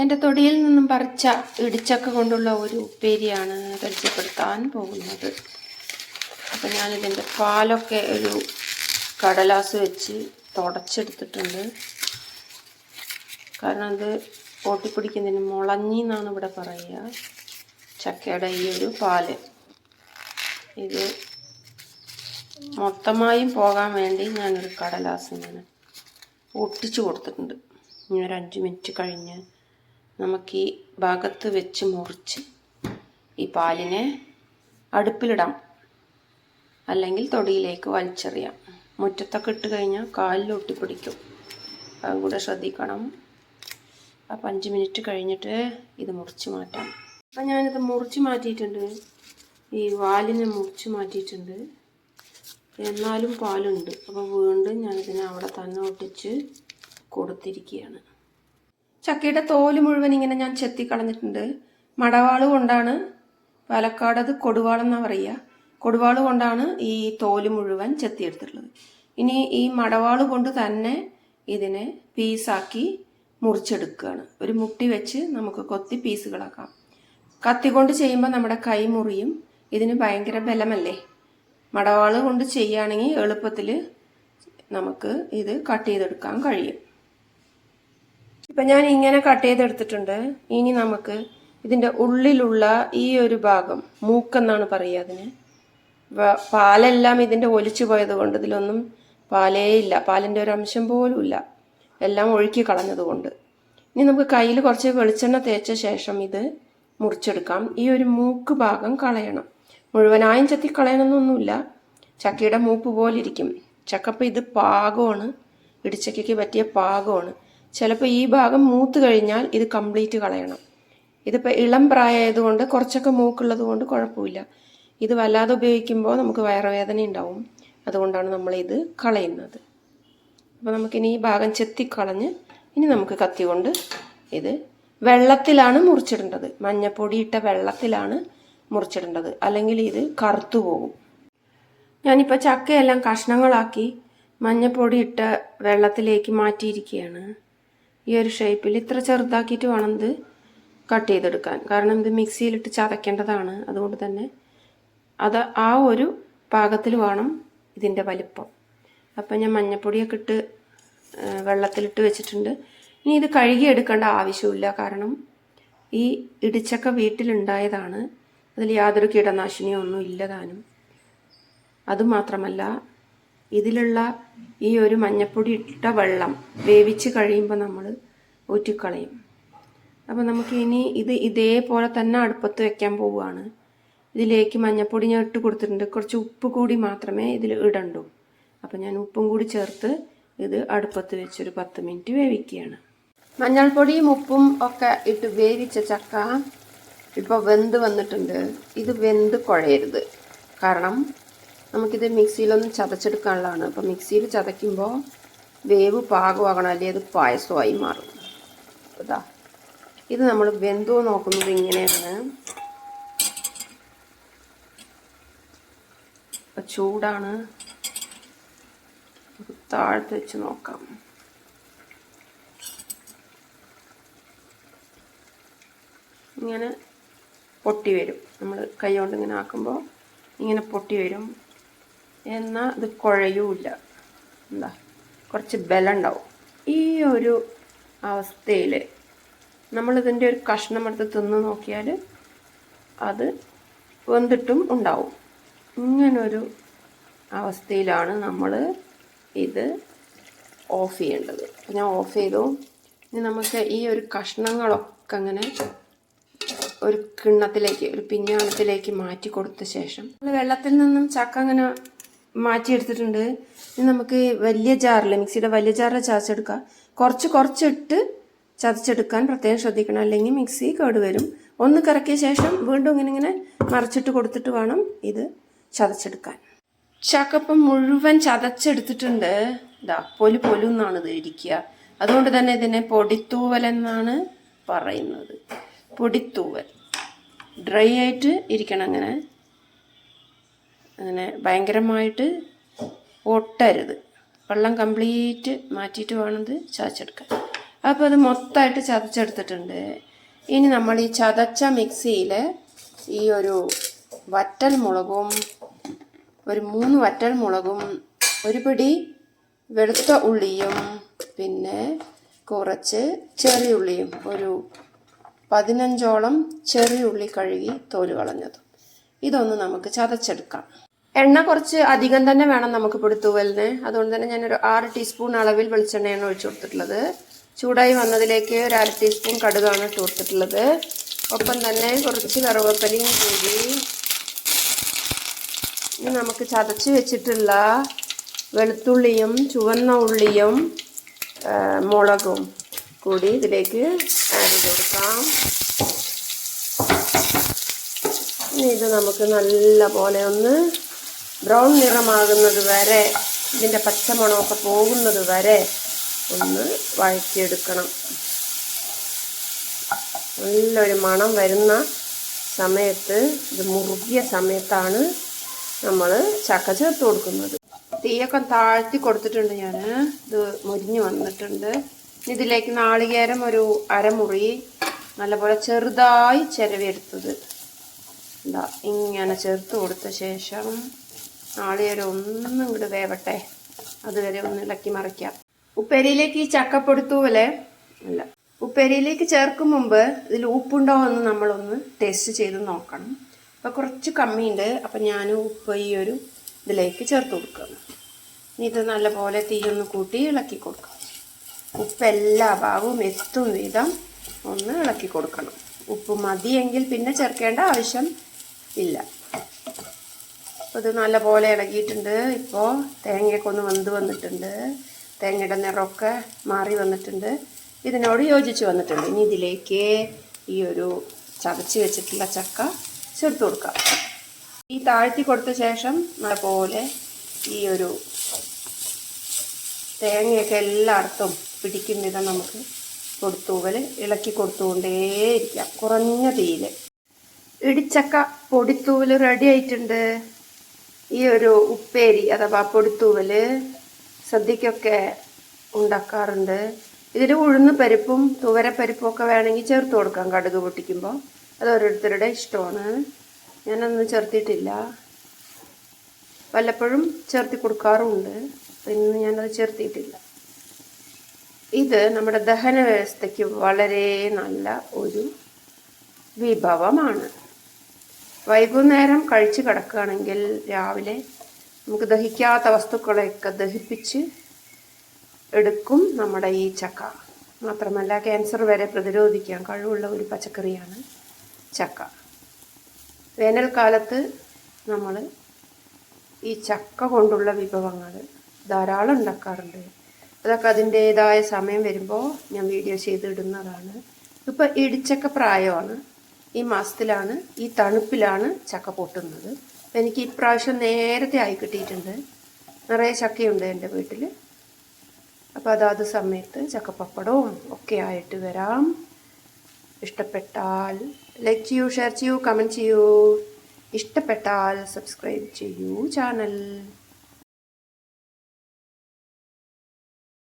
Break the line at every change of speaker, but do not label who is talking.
എന്റെ തൊടിയിൽ നിന്നും പറിച്ച ഇടിച്ചക്ക കൊണ്ടുള്ള ഒരു ഉപ്പേരിയാണ് പരിചയപ്പെടുത്താൻ പോകുന്നത്. അപ്പം ഞാനിതിന്റെ പാലൊക്കെ ഒരു കടലാസ് വെച്ച് തുടച്ചെടുത്തിട്ടുണ്ട്. കാരണം ഇത് ഓട്ടിപ്പിടിക്കുന്നതിന് മുളഞ്ഞി എന്നാണ് ഇവിടെ പറയുക. ചക്കയുടെ ഈ ഒരു പാൽ. ഇത് മൊത്തമായും പോകാൻ വേണ്ടി ഞാനൊരു കടലാസ് ഇങ്ങനെ ഒട്ടിച്ചു കൊടുത്തിട്ടുണ്ട്. ഇനി ഒരു അഞ്ച് മിനിറ്റ് കഴിഞ്ഞ് നമുക്ക് ഈ ഭാഗത്ത് വെച്ച് മുറിച്ച് ഈ പാലിനെ അടുപ്പിലിടാം. അല്ലെങ്കിൽ തൊടിയിലേക്ക് വലിച്ചെറിയാം. മുറ്റത്തൊക്കെ ഇട്ട് കഴിഞ്ഞാൽ കാലിൽ ഒട്ടിപ്പിടിക്കും. അതും കൂടെ ശ്രദ്ധിക്കണം. അപ്പം അഞ്ച് മിനിറ്റ് കഴിഞ്ഞിട്ട് ഇത് മുറിച്ച് മാറ്റാം. അപ്പം ഞാനിത് മുറിച്ച് മാറ്റിയിട്ടുണ്ട്. ഈ വാലിനെ മുറിച്ച് മാറ്റിയിട്ടുണ്ട്. എന്നാലും പാലുണ്ട്. അപ്പോൾ വീണ്ടും ഞാനിതിനെ അവിടെ തന്നെ ഒട്ടിച്ച് കൊടുത്തിരിക്കുകയാണ്. ചക്കയുടെ തോൽ മുഴുവൻ ഇങ്ങനെ ഞാൻ ചെത്തി കളഞ്ഞിട്ടുണ്ട്. മടവാൾ കൊണ്ടാണ് പാലക്കാട് അത് കൊടുവാളെന്നാണ് പറയുക. കൊടുവാൾ കൊണ്ടാണ് ഈ തോൽ മുഴുവൻ ചെത്തിയെടുത്തിട്ടുള്ളത്. ഇനി ഈ മടവാൾ കൊണ്ട് തന്നെ ഇതിനെ പീസാക്കി മുറിച്ചെടുക്കുകയാണ്. ഒരു മുട്ടി വെച്ച് നമുക്ക് കൊത്തി പീസുകളാക്കാം. കത്തി കൊണ്ട് ചെയ്യുമ്പോൾ നമ്മുടെ കൈ മുറിയും. ഇതിന് ഭയങ്കര ബലമല്ലേ? മടവാൾ കൊണ്ട് ചെയ്യുകയാണെങ്കിൽ എളുപ്പത്തിൽ നമുക്ക് ഇത് കട്ട് ചെയ്തെടുക്കാൻ കഴിയും. ഇപ്പം ഞാൻ ഇങ്ങനെ കട്ട് ചെയ്തെടുത്തിട്ടുണ്ട്. ഇനി നമുക്ക് ഇതിന്റെ ഉള്ളിലുള്ള ഈ ഒരു ഭാഗം മൂക്കെന്നാണ് പറയുക അതിന്. പാലെല്ലാം ഇതിന്റെ ഒലിച്ചു പോയത് കൊണ്ട് ഇതിലൊന്നും പാലേ ഇല്ല. പാലിന്റെ ഒരു അംശം പോലും ഇല്ല. എല്ലാം ഒഴുക്കി കളഞ്ഞതുകൊണ്ട് ഇനി നമുക്ക് കയ്യിൽ കുറച്ച് വെളിച്ചെണ്ണ തേച്ച ശേഷം ഇത് മുറിച്ചെടുക്കാം. ഈ ഒരു മൂക്ക് ഭാഗം കളയണം. മുഴുവനായും ചത്തി കളയണമെന്നൊന്നുമില്ല ചക്കയുടെ മൂപ്പ് പോലിരിക്കും ചക്കപ്പം ഇത് പാകമാണ്. ഇടിച്ചക്കയ്ക്ക് പറ്റിയ പാകമാണ്. ചിലപ്പോൾ ഈ ഭാഗം മൂത്ത് കഴിഞ്ഞാൽ ഇത് കംപ്ലീറ്റ് കളയണം. ഇതിപ്പോൾ ഇളം പ്രായമായതുകൊണ്ട് കുറച്ചൊക്കെ മൂക്കുള്ളത് കൊണ്ട് കുഴപ്പമില്ല. ഇത് വല്ലാതെ ഉപയോഗിക്കുമ്പോൾ നമുക്ക് വയറുവേദന ഉണ്ടാവും. അതുകൊണ്ടാണ് നമ്മൾ ഇത് കളയുന്നത്. അപ്പോൾ നമുക്കിനി ഈ ഭാഗം ചെത്തിക്കളഞ്ഞ് ഇനി നമുക്ക് കത്തി കൊണ്ട് ഇത് വെള്ളത്തിലാണ് മുറിച്ചിടേണ്ടത്. മഞ്ഞപ്പൊടി ഇട്ട വെള്ളത്തിലാണ് മുറിച്ചിടേണ്ടത്. അല്ലെങ്കിൽ ഇത് കറുത്തു പോകും. ഞാനിപ്പോൾ ചക്കയെല്ലാം കഷ്ണങ്ങളാക്കി മഞ്ഞപ്പൊടി ഇട്ട വെള്ളത്തിലേക്ക് മാറ്റിയിരിക്കുകയാണ്. ഈ ഒരു ഷേപ്പിൽ ഇത്ര ചെറുതാക്കിയിട്ട് വേണം ഇത് കട്ട് ചെയ്തെടുക്കാൻ. കാരണം ഇത് മിക്സിയിലിട്ട് ചതയ്ക്കേണ്ടതാണ്. അതുകൊണ്ട് തന്നെ അത് ആ ഒരു പാകത്തിൽ വേണം ഇതിന്റെ വലിപ്പം. അപ്പം ഞാൻ മഞ്ഞപ്പൊടിയൊക്കെ ഇട്ട് വെള്ളത്തിലിട്ട് വെച്ചിട്ടുണ്ട്. ഇനി ഇത് കഴുകി എടുക്കേണ്ട ആവശ്യമില്ല കാരണം ഈ ഇടിച്ചക്ക വീട്ടിലുണ്ടായതാണ്. അതിൽ യാതൊരു കീടനാശിനിയോ ഒന്നും ഇല്ലതാനും അതുമാത്രമല്ല ഇതിലുള്ള ഈ ഒരു മഞ്ഞപ്പൊടി ഇട്ട വെള്ളം വേവിച്ച് കഴിയുമ്പോൾ നമ്മൾ ഊറ്റിക്കളയും. അപ്പോൾ നമുക്ക് ഇനി ഇത് ഇതേപോലെ തന്നെ അടുപ്പത്ത് വെക്കാൻ പോവുകയാണ്. ഇതിലേക്ക് മഞ്ഞപ്പൊടി ഞാൻ ഇട്ട് കൊടുത്തിട്ടുണ്ട്. കുറച്ച് ഉപ്പ് കൂടി മാത്രമേ ഇതിൽ ഇടണ്ടൂ. അപ്പോൾ ഞാൻ ഉപ്പും കൂടി ചേർത്ത് ഇത് അടുപ്പത്ത് വെച്ചൊരു പത്ത് മിനിറ്റ് വേവിക്കുകയാണ്. മഞ്ഞൾപ്പൊടിയും ഉപ്പും ഒക്കെ ഇട്ട് വേവിച്ച ചക്ക ഇപ്പോൾ വെന്ത് വന്നിട്ടുണ്ട്. ഇത് വെന്ത് കുഴയരുത്. കാരണം നമുക്കിത് മിക്സിയിലൊന്നും ചതച്ചെടുക്കാനുള്ളതാണ്. അപ്പോൾ മിക്സിയിൽ ചതയ്ക്കുമ്പോൾ വേവ് പാകമാകണം അല്ലെങ്കിൽ അത് പായസമായി മാറും. ഇതാ ഇത് നമ്മൾ വെന്തോ നോക്കുന്നത് ഇങ്ങനെയാണ്. ചൂടാണ്. താഴത്ത് വെച്ച് നോക്കാം. ഇങ്ങനെ പൊട്ടി വരും. നമ്മൾ കൈ കൊണ്ട് ഇങ്ങനെ ആക്കുമ്പോൾ ഇങ്ങനെ പൊട്ടി വരും. എന്നാൽ ഇത് കുഴയൂല എന്താ കുറച്ച് ബലം ഉണ്ടാവും ഈ ഒരു അവസ്ഥയിൽ നമ്മളിതിന്റെ ഒരു കഷ്ണം എടുത്ത് തിന്ന് നോക്കിയാൽ അത് വെന്തിട്ടും ഉണ്ടാവും. ഇങ്ങനൊരു അവസ്ഥയിലാണ് നമ്മൾ ഇത് ഓഫ് ചെയ്യേണ്ടത്. അപ്പം ഞാൻ ഓഫ് ചെയ്തു. ഇനി നമുക്ക് ഈ ഒരു കഷ്ണങ്ങളൊക്കെ അങ്ങനെ ഒരു കിണ്ണത്തിലേക്ക് ഒരു പിഞ്ഞാണത്തിലേക്ക് മാറ്റി കൊടുത്ത ശേഷം വെള്ളത്തിൽ നിന്നും ചക്ക അങ്ങനെ മാറ്റിയെടുത്തിട്ടുണ്ട്. ഇനി നമുക്ക് വലിയ ജാറിൽ മിക്സിയുടെ വലിയ ജാറിൽ ചതച്ചെടുക്കാം. കുറച്ച് കുറച്ചിട്ട് ചതച്ചെടുക്കാൻ പ്രത്യേകം ശ്രദ്ധിക്കണം. അല്ലെങ്കിൽ മിക്സി കേടുവരും ഒന്ന് കറക്കിയ ശേഷം വീണ്ടും ഇങ്ങനെ ഇങ്ങനെ മറിച്ചിട്ട് കൊടുത്തിട്ട് വേണം ഇത് ചതച്ചെടുക്കാൻ. ചക്കപ്പം മുഴുവൻ ചതച്ചെടുത്തിട്ടുണ്ട്. ഇതാ പൊലു പൊലു എന്നാണ് ഇത് ഇരിക്കുക. അതുകൊണ്ട് തന്നെ ഇതിനെ പൊടിത്തൂവൽ എന്നാണ് പറയുന്നത്. പൊടിത്തൂവൽ. ഡ്രൈ ആയിട്ട് ഇരിക്കണം അങ്ങനെ. അങ്ങനെ ഭയങ്കരമായിട്ട് ഒട്ടരുത് വെള്ളം കംപ്ലീറ്റ് മാറ്റിയിട്ട് വേണം ഇത് ചതച്ചെടുക്കാൻ. അപ്പോൾ അത് മൊത്തമായിട്ട് ചതച്ചെടുത്തിട്ടുണ്ട്. ഇനി നമ്മൾ ഈ ചതച്ച മിക്സിയിൽ ഈ ഒരു വറ്റൽ മുളകും ഒരു മൂന്ന് വറ്റൽ മുളകും ഒരു പിടി വെളുത്ത ഉള്ളിയും പിന്നെ കുറച്ച് ചെറിയ ഉള്ളിയും ഒരു പതിനഞ്ചോളം ചെറിയ ഉള്ളി കഴുകി തോൽ കളഞ്ഞതും. ഇതൊന്ന് നമുക്ക് ചതച്ചെടുക്കാം. എണ്ണ കുറച്ച് അധികം തന്നെ വേണം നമുക്ക് പിടുത്തൂവലിന് അതുകൊണ്ട് തന്നെ ഞാനൊരു ആറ് ടീസ്പൂൺ അളവിൽ വെളിച്ചെണ്ണയാണ് ഒഴിച്ചു കൊടുത്തിട്ടുള്ളത്. ചൂടായി വന്നതിലേക്ക് ഒരു അര ടീസ്പൂൺ കടുകാണ് ഇട്ട് കൊടുത്തിട്ടുള്ളത്. ഒപ്പം തന്നെ കുറച്ച് കറുവപ്പലിയും കൂടി ഇനി നമുക്ക് ചതച്ച് വെച്ചിട്ടുള്ള വെളുത്തുള്ളിയും ചുവന്ന ഉള്ളിയും മുളകും കൂടി ഇതിലേക്ക് ആഡ് ചെയ്ത് കൊടുക്കാം. ഇനി ഇത് നമുക്ക് നല്ല പോലെ ഒന്ന് ബ്രൗൺ നിറമാകുന്നത് വരെ ഇതിന്റെ പച്ചമണമൊക്കെ പോകുന്നത് വരെ ഒന്ന് വഴറ്റിയെടുക്കണം. നല്ലൊരു മണം വരുന്ന സമയത്ത് ഇത് മുറുകിയ സമയത്താണ് നമ്മൾ ചക്ക ചേർത്ത് കൊടുക്കുന്നത്. തീയൊക്കെ താഴ്ത്തി കൊടുത്തിട്ടുണ്ട് ഞാൻ ഇത് മുരിഞ്ഞ് വന്നിട്ടുണ്ട്. ഇതിലേക്ക് നാളികേരം ഒരു അരമുറി നല്ലപോലെ ചെറുതായി ചിരവിയെടുത്തത്. എന്താ ഇങ്ങനെ ചേർത്ത് കൊടുത്ത ശേഷം നാളികേരം ഒന്നും ഇങ്ങോട്ട് വേവട്ടെ. അതുവരെ ഒന്ന് ഇളക്കി മറിക്കാം. ഉപ്പേരിയിലേക്ക് ഈ ചക്കപ്പൊടുത്തൂവലെ അല്ല ഉപ്പേരിയിലേക്ക് ചേർക്കും മുമ്പ് ഇതിൽ ഉപ്പുണ്ടോ എന്ന് നമ്മളൊന്ന് ടേസ്റ്റ് ചെയ്ത് നോക്കണം. അപ്പോൾ കുറച്ച് കമ്മിയുണ്ട് അപ്പം ഞാൻ ഉപ്പ് ഈ ഒരു ഇതിലേക്ക് ചേർത്ത് കൊടുക്കുകയാണ് ഇത് നല്ലപോലെ തീയൊന്ന് കൂട്ടി ഇളക്കി കൊടുക്കാം. ഉപ്പ് എല്ലാ ഭാഗവും എത്തും വിധം ഒന്ന് ഇളക്കി കൊടുക്കണം. ഉപ്പ് മതിയെങ്കിൽ പിന്നെ ചേർക്കേണ്ട ആവശ്യം ഇല്ല. അപ്പോൾ ഇത് നല്ലപോലെ ഇളകിയിട്ടുണ്ട്. ഇപ്പോൾ തേങ്ങയൊക്കെ ഒന്ന് വെന്ത് വന്നിട്ടുണ്ട്. തേങ്ങയുടെ നിറമൊക്കെ മാറി വന്നിട്ടുണ്ട്. ഇതിനോട് യോജിച്ച് വന്നിട്ടുണ്ട്. ഇനി ഇതിലേക്ക് ഈ ഒരു ചതച്ച് വെച്ചിട്ടുള്ള ചക്ക ചേർത്ത് കൊടുക്കാം. ഈ താഴ്ത്തി കൊടുത്ത ശേഷം നല്ലപോലെ ഈ ഒരു തേങ്ങയൊക്കെ എല്ലായിടത്തും പിടിക്കുന്ന വിധം നമുക്ക് കൊടുത്തൂവൽ ഇളക്കി കൊടുത്തുകൊണ്ടേയിരിക്കാം. കുറഞ്ഞ തീയിൽ. ഇടിച്ചക്ക പൊടിത്തൂവൽ റെഡി ആയിട്ടുണ്ട്. ഈ ഒരു ഉപ്പേരി അഥവാ പൊടിത്തൂവൽ സദ്യക്കൊക്കെ ഉണ്ടാക്കാറുണ്ട്. ഇതിൽ ഉഴുന്ന് പരിപ്പും തുവരപ്പരിപ്പും ഒക്കെ വേണമെങ്കിൽ ചേർത്ത് കൊടുക്കാം കടുക് പൊട്ടിക്കുമ്പോൾ അത് ഓരോരുത്തരുടെ ഇഷ്ടമാണ്. ഞാനൊന്നും ചേർത്തിട്ടില്ല. വല്ലപ്പോഴും ചേർത്തി കൊടുക്കാറുമുണ്ട് ഇന്ന് ഞാനത് ചേർത്തിയിട്ടില്ല ഇത് നമ്മുടെ ദഹന വ്യവസ്ഥയ്ക്ക് വളരെ നല്ല ഒരു വിഭവമാണ്. വൈകുന്നേരം കഴിച്ച് കിടക്കുകയാണെങ്കിൽ രാവിലെ നമുക്ക് ദഹിക്കാത്ത വസ്തുക്കളെയൊക്കെ ദഹിപ്പിച്ച് എടുക്കും നമ്മുടെ ഈ ചക്ക. മാത്രമല്ല ക്യാൻസർ വരെ പ്രതിരോധിക്കാൻ കഴിവുള്ള ഒരു പച്ചക്കറിയാണ് ചക്ക. വേനൽക്കാലത്ത് നമ്മൾ ഈ ചക്ക കൊണ്ടുള്ള വിഭവങ്ങൾ ധാരാളം ഉണ്ടാക്കാറുണ്ട്. അതൊക്കെ അതിന്റേതായ സമയം വരുമ്പോൾ ഞാൻ വീഡിയോ ചെയ്തിടുന്നതാണ് ഇപ്പോൾ ഇടിച്ചക്ക പ്രായമാണ്. ഈ മാസത്തിലാണ് ഈ തണുപ്പിലാണ് ചക്ക പൊട്ടുന്നത്. എനിക്ക് ഇപ്രാവശ്യം നേരത്തെ ആയി കിട്ടിയിട്ടുണ്ട്. നിറയെ ചക്കയുണ്ട് എന്റെ വീട്ടിൽ. അപ്പോൾ അതാത് സമയത്ത് ചക്കപ്പപ്പടവും ഒക്കെ ആയിട്ട് വരാം. ഇഷ്ടപ്പെട്ടാൽ ലൈക്ക് ചെയ്യൂ ഷെയർ ചെയ്യൂ കമന്റ് ചെയ്യൂ. ഇഷ്ടപ്പെട്ടാൽ സബ്സ്ക്രൈബ് ചെയ്യൂ ചാനൽ